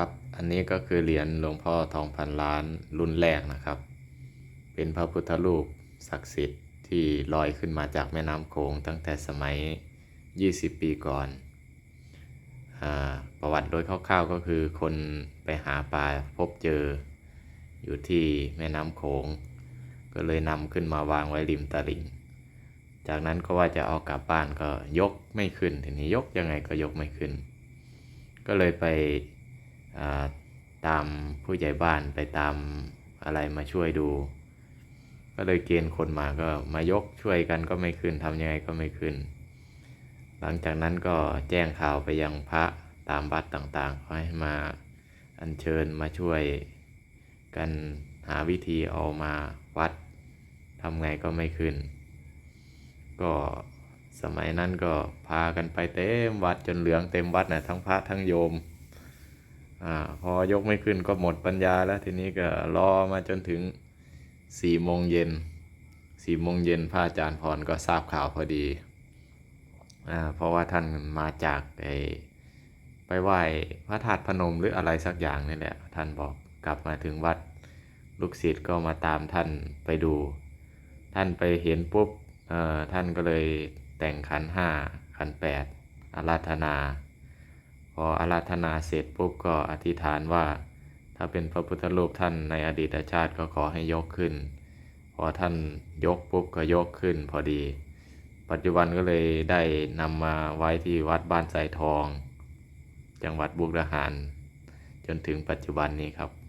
ครับ อันนี้ก็คือเหรียญหลวงพ่อทองพันล้านรุ่นแรกนะครับ เป็นพระพุทธรูปศักดิ์สิทธิ์ที่ลอยขึ้นมาจากแม่น้ำโขงตั้งแต่สมัย 20 ปีก่อนอาประวัติโดยคร่าวๆก็คือคนไปหาปลาพบเจออยู่ที่แม่น้ำโขง ก็เลยนำขึ้นมาวางไว้ริมตลิ่ง จากนั้นก็ว่าจะเอากลับบ้านก็ยกไม่ขึ้น ทีนี้ยกยังไงก็ยกไม่ขึ้น ก็เลยไป ตามผู้ใหญ่บ้านไปตามอะไรมาช่วยดู ก็เลยเกณฑ์คนมาก็มายกช่วยกันก็ไม่ขึ้นทำยังไงก็ไม่ขึ้น หลังจากนั้นก็แจ้งข่าวไปยังพระตามวัดต่างๆขอให้มาอัญเชิญมาช่วยกันหาวิธีเอามาวัดทำไงก็ไม่ขึ้น ก็สมัยนั้นก็พากันไปเต็มวัดจนเหลืองเต็มวัดนะทั้งพระทั้งโยม อาพอยกไม่ขึ้นก็หมดปัญญาแล้วทีนี้ก็รอมาจนถึงสี่โมงเย็นสี่โมงเย็นพระอาจารย์พรก็ทราบข่าวพอดีอ่าเพราะว่าท่านมาจากไอไปไหว้พระธาตุพนมหรืออะไรสักอย่างนี่แหละ ท่านบอกกลับมาถึงวัดลูกศิษย์ก็มาตามท่านไปดู ท่านไปเห็นปุ๊บเอ่อท่านก็เลยแต่งขันห้าขันแปดอาราธนา พออาราธนาเสร็จปุ๊บก็อธิษฐานว่า ถ้าเป็นพระพุทธรูปท่านในอดีตชาติก็ขอให้ยกขึ้น พอท่านยกปุ๊บก็ยกขึ้นพอดี ปัจจุบันก็เลยได้นำมาไว้ที่วัดบ้านใจทอง จังหวัดบุรีรัมย์จนถึงปัจจุบันนี้ครับ